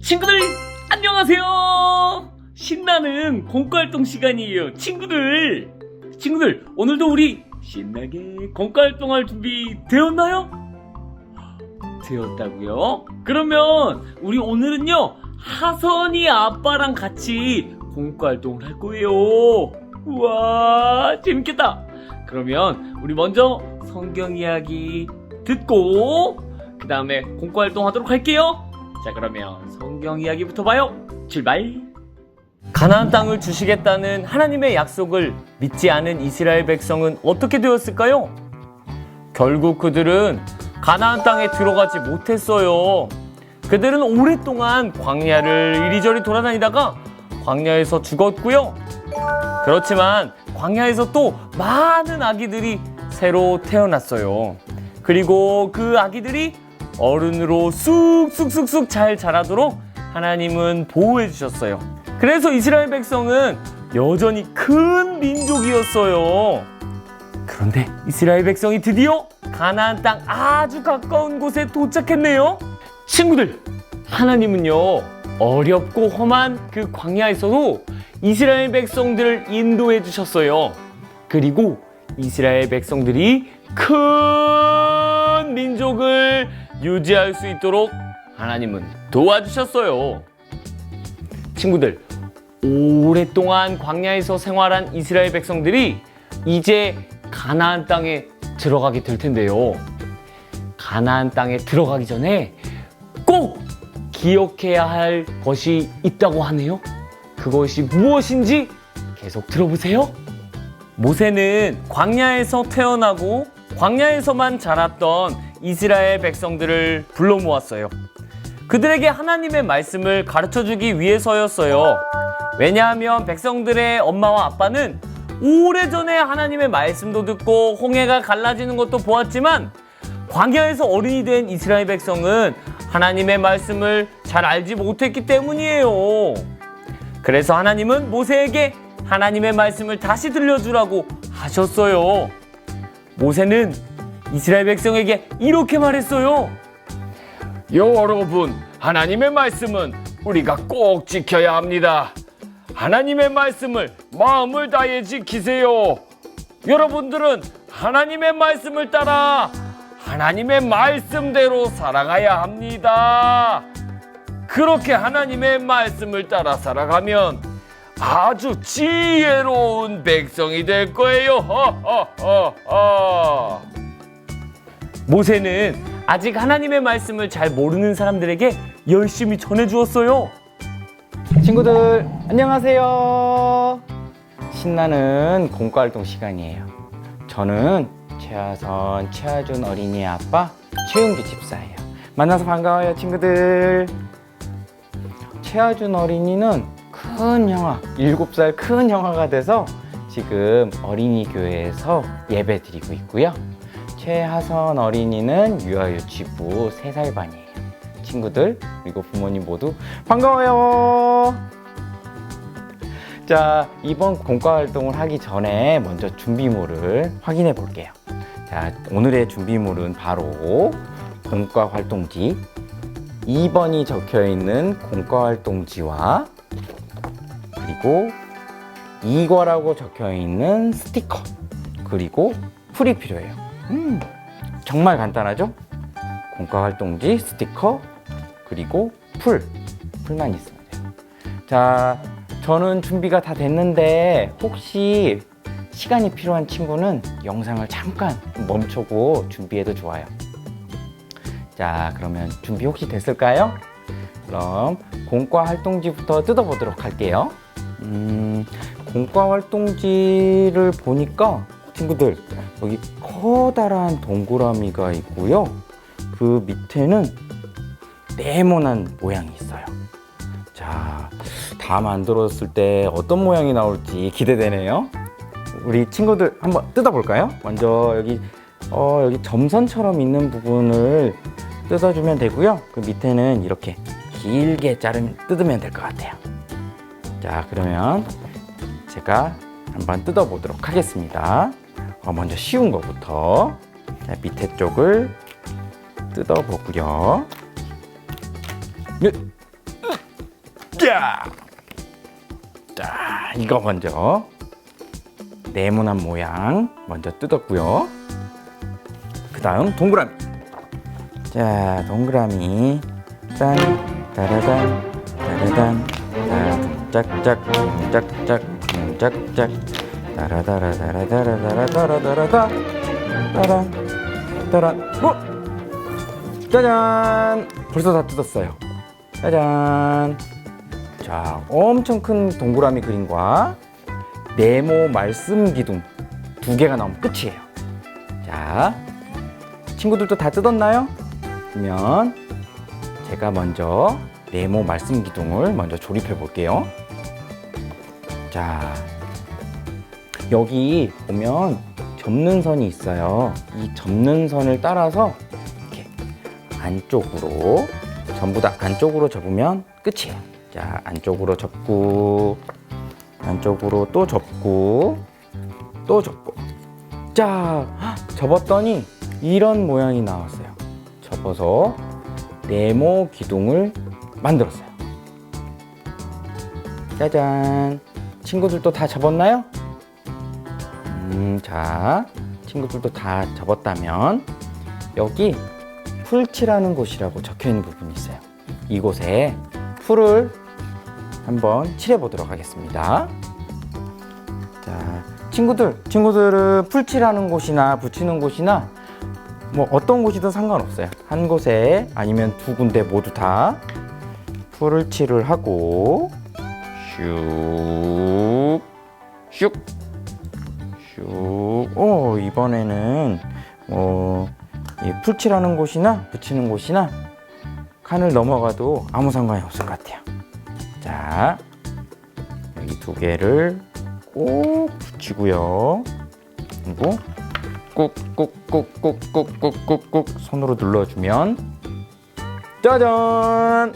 친구들 안녕하세요. 신나는 공과활동 시간이에요. 친구들, 친구들 오늘도 우리 신나게 공과활동할 준비 되었나요? 되었다고요? 그러면 우리 오늘은요 하선이 아빠랑 같이 공과활동을 할 거예요. 우와 재밌겠다. 그러면 우리 먼저 성경 이야기 듣고 그 다음에 공과활동 하도록 할게요. 자 그러면 성경 이야기부터 봐요. 출발. 가나안 땅을 주시겠다는 하나님의 약속을 믿지 않은 이스라엘 백성은 어떻게 되었을까요? 결국 그들은 가나안 땅에 들어가지 못했어요. 그들은 오랫동안 광야를 이리저리 돌아다니다가 광야에서 죽었고요. 그렇지만 광야에서 또 많은 아기들이 새로 태어났어요. 그리고 그 아기들이 어른으로 쑥쑥쑥쑥 잘 자라도록 하나님은 보호해 주셨어요. 그래서 이스라엘 백성은 여전히 큰 민족이었어요. 그런데 이스라엘 백성이 드디어 가나안 땅 아주 가까운 곳에 도착했네요. 친구들, 하나님은요 어렵고 험한 그 광야에서도 이스라엘 백성들을 인도해 주셨어요. 그리고 이스라엘 백성들이 큰 민족을 유지할 수 있도록 하나님은 도와주셨어요. 친구들, 오랫동안 광야에서 생활한 이스라엘 백성들이 이제 가나안 땅에 들어가게 될 텐데요. 가나안 땅에 들어가기 전에 꼭 기억해야 할 것이 있다고 하네요. 그것이 무엇인지 계속 들어보세요. 모세는 광야에서 태어나고 광야에서만 자랐던 이스라엘 백성들을 불러 모았어요. 그들에게 하나님의 말씀을 가르쳐 주기 위해서였어요. 왜냐하면 백성들의 엄마와 아빠는 오래전에 하나님의 말씀도 듣고 홍해가 갈라지는 것도 보았지만 광야에서 어린이 된 이스라엘 백성은 하나님의 말씀을 잘 알지 못했기 때문이에요. 그래서 하나님은 모세에게 하나님의 말씀을 다시 들려주라고 하셨어요. 모세는 이스라엘 백성에게 이렇게 말했어요. 여러분, 하나님의 말씀은 우리가 꼭 지켜야 합니다. 하나님의 말씀을 마음을 다해 지키세요. 여러분들은 하나님의 말씀을 따라 하나님의 말씀대로 살아가야 합니다. 그렇게 하나님의 말씀을 따라 살아가면 아주 지혜로운 백성이 될 거예요. 허허허허. 모세는 아직 하나님의 말씀을 잘 모르는 사람들에게 열심히 전해 주었어요. 친구들 안녕하세요. 신나는 공과활동 시간이에요. 저는 최하선, 최하준 어린이의 아빠 최윤기 집사예요. 만나서 반가워요, 친구들. 최하준 어린이는 큰 형아, 7살 큰 형아가 돼서 지금 어린이 교회에서 예배 드리고 있고요. 최하선 어린이는 유아유치부 3살 반이에요. 친구들 그리고 부모님 모두 반가워요. 자 이번 공과 활동을 하기 전에 먼저 준비물을 확인해 볼게요. 자 오늘의 준비물은 바로 공과 활동지 2번이 적혀 있는 공과 활동지와 그리고 이거라고 적혀 있는 스티커 그리고 풀이 필요해요. 음, 정말 간단하죠? 공과 활동지, 스티커, 그리고 풀. 풀만 있으면 돼요. 자, 저는 준비가 다 됐는데 혹시 시간이 필요한 친구는 영상을 잠깐 멈추고 준비해도 좋아요. 자, 그러면 준비 혹시 됐을까요? 그럼 공과 활동지부터 뜯어보도록 할게요. 음, 공과 활동지를 보니까 친구들 여기 커다란 동그라미가 있고요. 그 밑에는 네모난 모양이 있어요. 자, 다 만들었을 때 어떤 모양이 나올지 기대되네요. 우리 친구들 한번 뜯어볼까요? 먼저 여기 어, 여기 점선처럼 있는 부분을 뜯어주면 되고요. 그 밑에는 이렇게 길게 자르면 뜯으면 될 것 같아요. 자, 그러면 제가 한번 뜯어보도록 하겠습니다. 어, 먼저 쉬운 거부터 자, 밑에 쪽을 뜯어보고요. 네. 으, 자, 자 이거 먼저 네모난 모양 먼저 뜯었고요. 그 다음 동그라미. 자, 동그라미. 짠, 따라단, 따라단, 따, 짝짝, 짝짝, 짝짝, 따라다라, 따라다라, 따라다라다라다, 따란, 따란, 어? 짜잔! 벌써 다 뜯었어요. 짜잔! 자, 엄청 큰 동그라미 그림과 네모 말씀 기둥 두 개가 나오면 끝이에요. 자, 친구들도 다 뜯었나요? 그러면 제가 먼저 네모 말씀 기둥을 먼저 조립해 볼게요. 자, 여기 보면 접는 선이 있어요. 이 접는 선을 따라서 이렇게 안쪽으로 전부 다 안쪽으로 접으면 끝이에요. 자, 안쪽으로 접고 안쪽으로 또 접고 또 접고 자 헉, 접었더니 이런 모양이 나왔어요 접어서 네모 기둥을 만들었어요 짜잔 친구들도 다 접었나요? 음, 자 친구들도 다 접었다면 여기 풀칠하는 곳이라고 적혀 있는 부분이 있어요 이곳에 풀을 한번 칠해 보도록 하겠습니다. 자, 친구들, 친구들은 풀칠하는 곳이나 붙이는 곳이나 뭐 어떤 곳이든 상관없어요. 한 곳에 아니면 두 군데 모두 다 풀을 칠을 하고 슉, 슉, 슉. 오, 이번에는 뭐, 이 풀칠하는 곳이나 붙이는 곳이나 칸을 넘어가도 아무 상관이 없을 것 같아요. 자, 여기 두 개를 꼭 붙이고요. 그리고 꾹꾹꾹꾹꾹꾹꾹꾹 손으로 눌러주면 짜잔!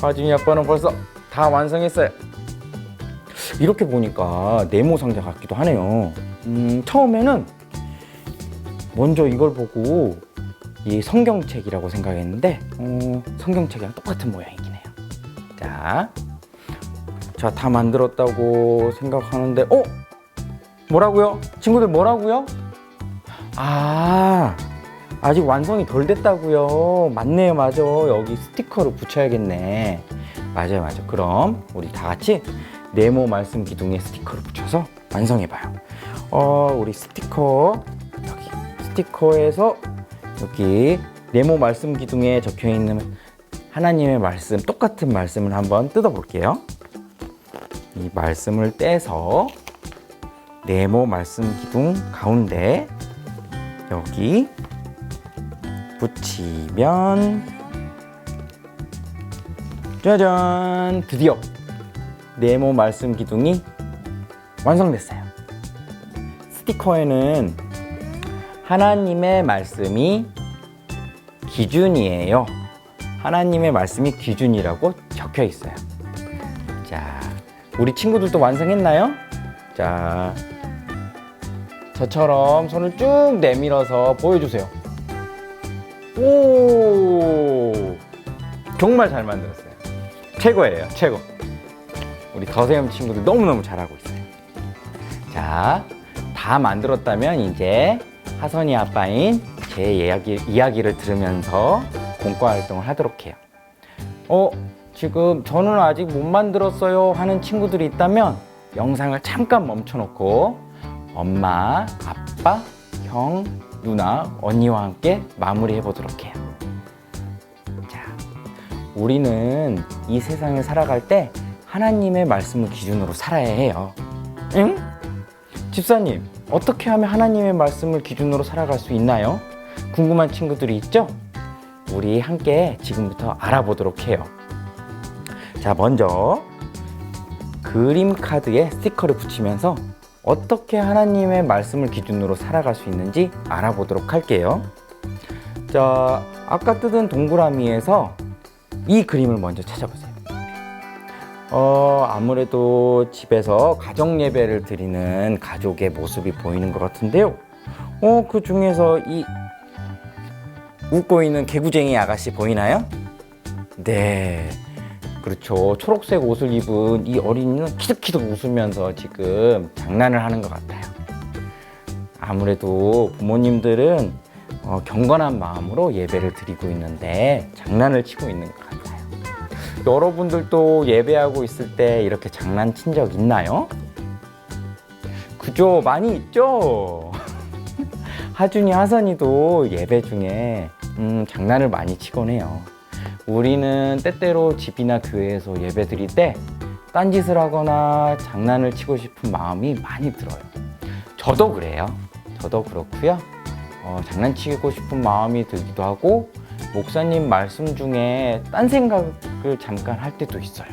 하진이 아빠는 벌써 다 완성했어요. 이렇게 보니까 네모 상자 같기도 하네요. 음, 처음에는 먼저 이걸 보고 이 성경책이라고 생각했는데 어, 성경책이랑 똑같은 모양이긴 해요. 자, 자, 다 만들었다고 생각하는데, 어? 뭐라고요? 친구들 뭐라고요? 아, 아직 완성이 덜 됐다고요. 맞네요, 맞아. 여기 스티커를 붙여야겠네. 맞아요, 맞아. 그럼 우리 다 같이 네모 말씀 기둥에 스티커를 붙여서 완성해봐요. 어, 우리 스티커 여기 스티커에서 여기 네모 말씀 기둥에 적혀 있는 하나님의 말씀, 똑같은 말씀을 한번 뜯어볼게요. 이 말씀을 떼서 네모 말씀 기둥 가운데 여기 붙이면 짜잔! 드디어 네모 말씀 기둥이 완성됐어요. 스티커에는 하나님의 말씀이 기준이에요. 하나님의 말씀이 기준이라고 적혀 있어요. 자, 우리 친구들도 완성했나요? 자, 저처럼 손을 쭉 내밀어서 보여주세요. 오, 정말 잘 만들었어요. 최고예요, 최고. 우리 더세움 친구들 너무너무 잘하고 있어요. 자, 다 만들었다면 이제 하선이 아빠인 제 이야기, 이야기를 들으면서 공과 활동을 하도록 해요. 어, 지금 저는 아직 못 만들었어요 하는 친구들이 있다면 영상을 잠깐 멈춰놓고 엄마, 아빠, 형, 누나, 언니와 함께 마무리해 보도록 해요. 자, 우리는 이 세상을 살아갈 때 하나님의 말씀을 기준으로 살아야 해요. 응? 집사님, 어떻게 하면 하나님의 말씀을 기준으로 살아갈 수 있나요? 궁금한 친구들이 있죠? 우리 함께 지금부터 알아보도록 해요. 자, 먼저 그림 카드에 스티커를 붙이면서 어떻게 하나님의 말씀을 기준으로 살아갈 수 있는지 알아보도록 할게요. 자, 아까 뜯은 동그라미에서 이 그림을 먼저 찾아보세요. 어, 아무래도 집에서 가정 예배를 드리는 가족의 모습이 보이는 것 같은데요. 어, 그 중에서 이 웃고 있는 개구쟁이 아가씨 보이나요? 네. 그렇죠. 초록색 옷을 입은 이 어린이는 키득키득 웃으면서 지금 장난을 하는 것 같아요. 아무래도 부모님들은 어, 경건한 마음으로 예배를 드리고 있는데 장난을 치고 있는 것 같아요. 여러분들도 예배하고 있을 때 이렇게 장난친 적 있나요? 그죠? 많이 있죠? 하준이, 하선이도 예배 중에 음, 장난을 많이 치곤 해요. 우리는 때때로 집이나 교회에서 예배 드릴 때 딴짓을 하거나 장난을 치고 싶은 마음이 많이 들어요. 저도 그래요. 저도 그렇고요. 어, 장난치고 싶은 마음이 들기도 하고 목사님 말씀 중에 딴 생각 을 잠깐 할 때도 있어요.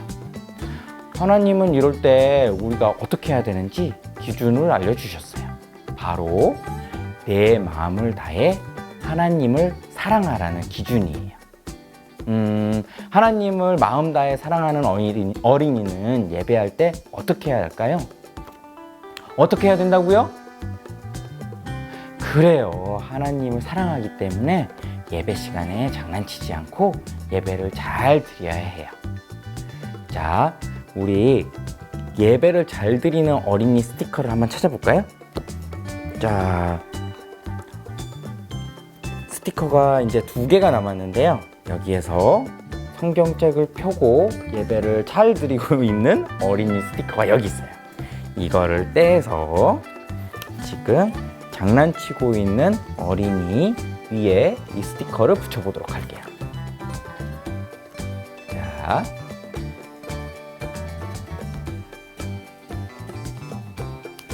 하나님은 이럴 때 우리가 어떻게 해야 되는지 기준을 알려주셨어요. 바로 내 마음을 다해 하나님을 사랑하라는 기준이에요. 음, 하나님을 마음 다해 사랑하는 어린이, 어린이는 예배할 때 어떻게 해야 할까요? 어떻게 해야 된다고요? 그래요. 하나님을 사랑하기 때문에 예배 시간에 장난치지 않고 예배를 잘 드려야 해요. 자, 우리 예배를 잘 드리는 어린이 스티커를 한번 찾아볼까요? 자, 스티커가 이제 두 개가 남았는데요. 여기에서 성경책을 펴고 예배를 잘 드리고 있는 어린이 스티커가 여기 있어요. 이거를 떼서 지금 장난치고 있는 어린이 위에 이 스티커를 붙여보도록 할게요. 자.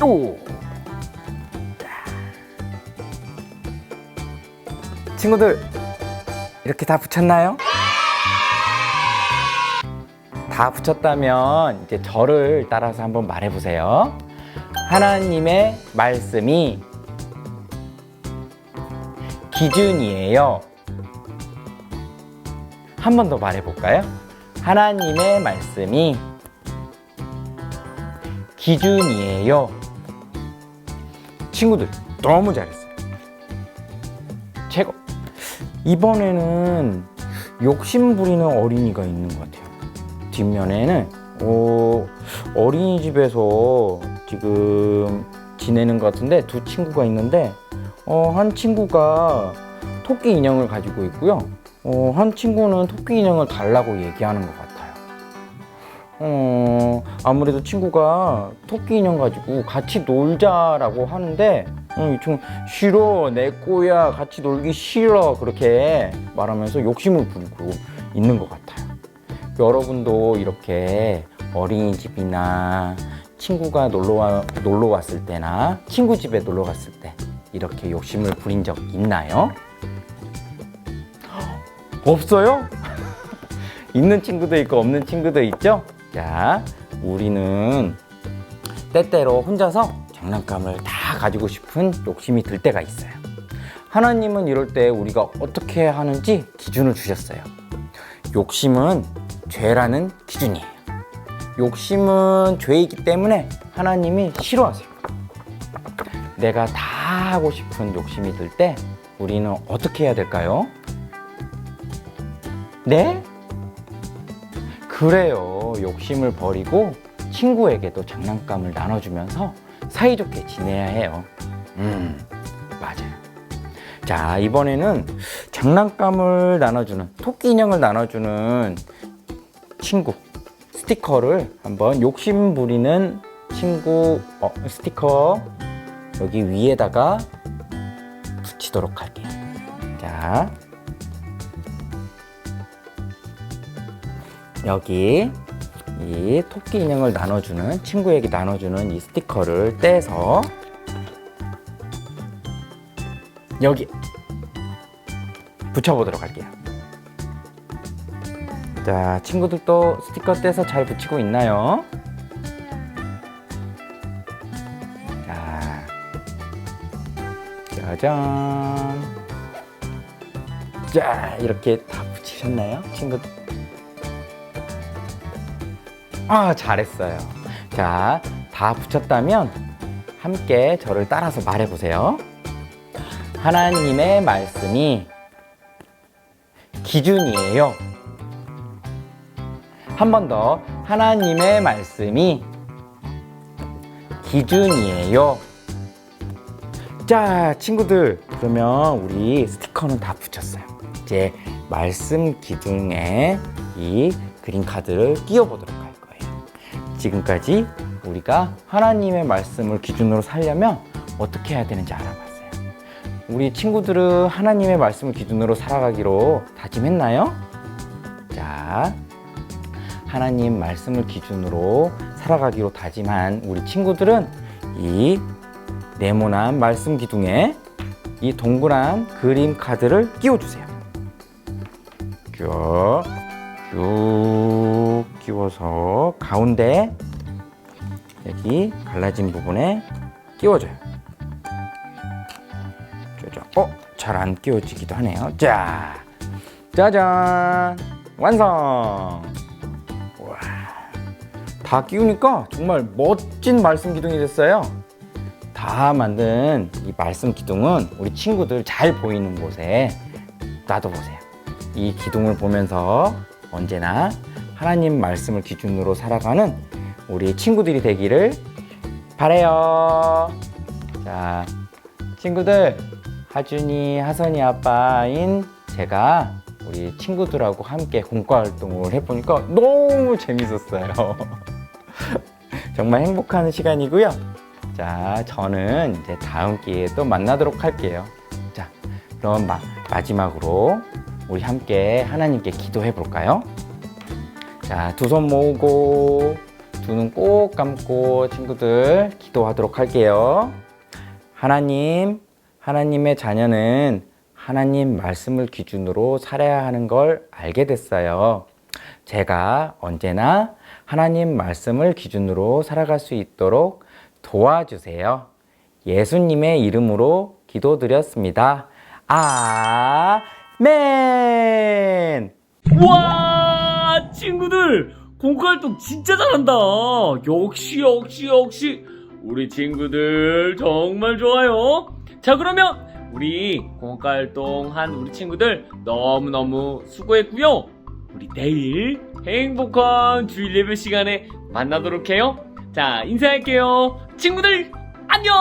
오! 친구들 이렇게 다 붙였나요? 다 붙였다면 이제 저를 따라서 한번 말해 보세요. 하나님의 말씀이 기준이에요. 한 번 더 말해 볼까요? 하나님의 말씀이 기준이에요. 친구들 너무 잘했어요. 최고. 이번에는 욕심 부리는 어린이가 있는 것 같아요. 뒷면에는 어, 어린이집에서 지금 지내는 것 같은데 두 친구가 있는데 어, 한 친구가 토끼 인형을 가지고 있고요. 어, 한 친구는 토끼 인형을 달라고 얘기하는 것 같아요. 어, 아무래도 친구가 토끼 인형 가지고 같이 놀자라고 하는데 어, 이 친구 싫어 내 꼬야 같이 놀기 싫어 그렇게 말하면서 욕심을 부리고 있는 것 같아요. 여러분도 이렇게 어린이집이나 친구가 놀러, 와, 놀러 왔을 때나 친구 집에 놀러 갔을 때 이렇게 욕심을 부린 적 있나요? 없어요? 있는 친구도 있고 없는 친구도 있죠? 자, 우리는 때때로 혼자서 장난감을 다 가지고 싶은 욕심이 들 때가 있어요. 하나님은 이럴 때 우리가 어떻게 하는지 기준을 주셨어요. 욕심은 죄라는 기준이에요. 욕심은 죄이기 때문에 하나님이 싫어하세요. 내가 다 하고 싶은 욕심이 들 때 우리는 어떻게 해야 될까요? 네? 그래요. 욕심을 버리고 친구에게도 장난감을 나눠주면서 사이좋게 지내야 해요. 음, 맞아요. 자, 이번에는 장난감을 나눠주는, 토끼 인형을 나눠주는 친구 스티커를 한번 욕심 부리는 친구 어, 스티커 여기 위에다가 붙이도록 할게요. 자, 여기 이 토끼 인형을 나눠주는 친구에게 나눠주는 이 스티커를 떼서 여기 붙여보도록 할게요. 자, 친구들도 스티커 떼서 잘 붙이고 있나요? 짜잔. 자, 이렇게 다 붙이셨나요, 친구들? 아, 잘했어요. 자, 다 붙였다면 함께 저를 따라서 말해보세요. 하나님의 말씀이 기준이에요. 한 번 더 하나님의 말씀이 기준이에요. 자, 친구들, 그러면 우리 스티커는 다 붙였어요. 이제 말씀 기둥에 이 그림 카드를 끼워보도록 할 거예요. 지금까지 우리가 하나님의 말씀을 기준으로 살려면 어떻게 해야 되는지 알아봤어요. 우리 친구들은 하나님의 말씀을 기준으로 살아가기로 다짐했나요? 자, 하나님 말씀을 기준으로 살아가기로 다짐한 우리 친구들은 이 네모난 말씀 기둥에 이 동그란 그림 카드를 끼워주세요. 쭉, 쭉 끼워서 가운데 여기 갈라진 부분에 끼워줘요. 짜잔. 어, 잘 안 끼워지기도 하네요. 자, 짜잔, 완성. 와, 다 끼우니까 정말 멋진 말씀 기둥이 됐어요. 다 만든 이 말씀 기둥은 우리 친구들 잘 보이는 곳에 놔둬보세요. 이 기둥을 보면서 언제나 하나님 말씀을 기준으로 살아가는 우리 친구들이 되기를 바래요. 자, 친구들, 하준이, 하선이 아빠인 제가 우리 친구들하고 함께 공과 활동을 해보니까 너무 재밌었어요. 정말 행복한 시간이고요. 자, 저는 이제 다음 기회에 또 만나도록 할게요. 자, 그럼 마, 마지막으로 우리 함께 하나님께 기도해 볼까요? 자, 두 손 모으고 두 눈 꼭 감고 친구들 기도하도록 할게요. 하나님, 하나님의 자녀는 하나님 말씀을 기준으로 살아야 하는 걸 알게 됐어요. 제가 언제나 하나님 말씀을 기준으로 살아갈 수 있도록 도와주세요. 예수님의 이름으로 기도드렸습니다. 아멘! 와 친구들 공과활동 진짜 잘한다 역시 역시 역시 우리 친구들 정말 좋아요 자 그러면 우리 공과활동 한 우리 친구들 너무너무 수고했고요 우리 내일 행복한 주일 예배 시간에 만나도록 해요 자 인사할게요. 친구들 안녕